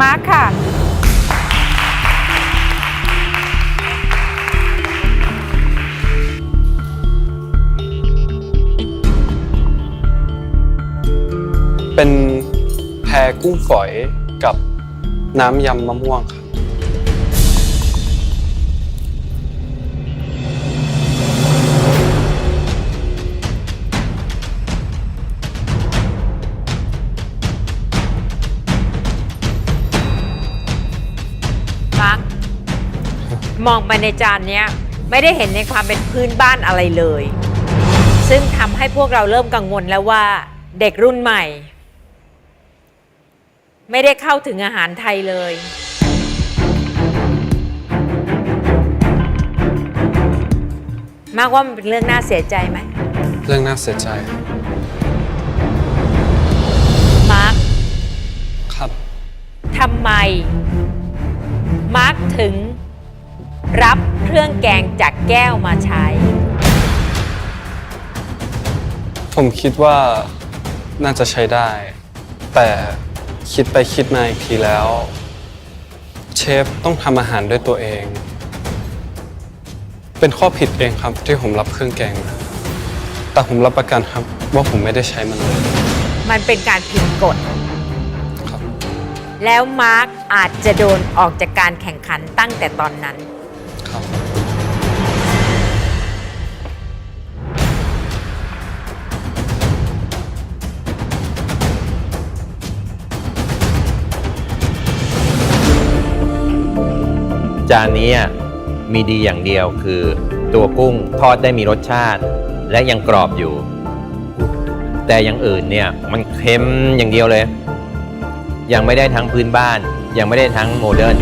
มาร์คค่ะ เป็นแพรกุ้งฝอยกับน้ำยำมะม่วงครับ มองไปในจานเนี้ยไม่ได้เห็นในความเป็นพื้นบ้านอะไรเลย ซึ่งทำให้พวกเราเริ่มกังวลแล้วว่าเด็กรุ่นใหม่ ไม่ได้เข้าถึงอาหารไทยเลยมากว่ามันเป็นเรื่องน่าเสียใจไหม เรื่องน่าเสียใจ มาร์ค ครับ ทำไม มาร์คถึง รับเครื่องแกงจากแก้วมาใช้ ผมคิดว่าน่าจะใช้ได้ แต่คิดไปคิดมาอีกทีแล้ว เชฟต้องทำอาหารด้วยตัวเอง เป็นข้อผิดเองครับที่ผมรับเครื่องแกงมาแต่ผมรับประกันครับว่าผมไม่ได้ใช้มันเลย มันเป็นการผิดกฎ ครับ แล้วมาร์คอาจจะโดนออกจากการแข่งขันตั้งแต่ตอนนั้น จานนี้มีดีอย่างเดียวคือ ตัวกุ้งทอดได้มีรสชาติ และยังกรอบอยู่ แต่อย่างอื่นเนี่ยมันเค็มอย่างเดียวเลย ยังไม่ได้ทั้งพื้นบ้าน ยังไม่ได้ทั้งโมเดิร์น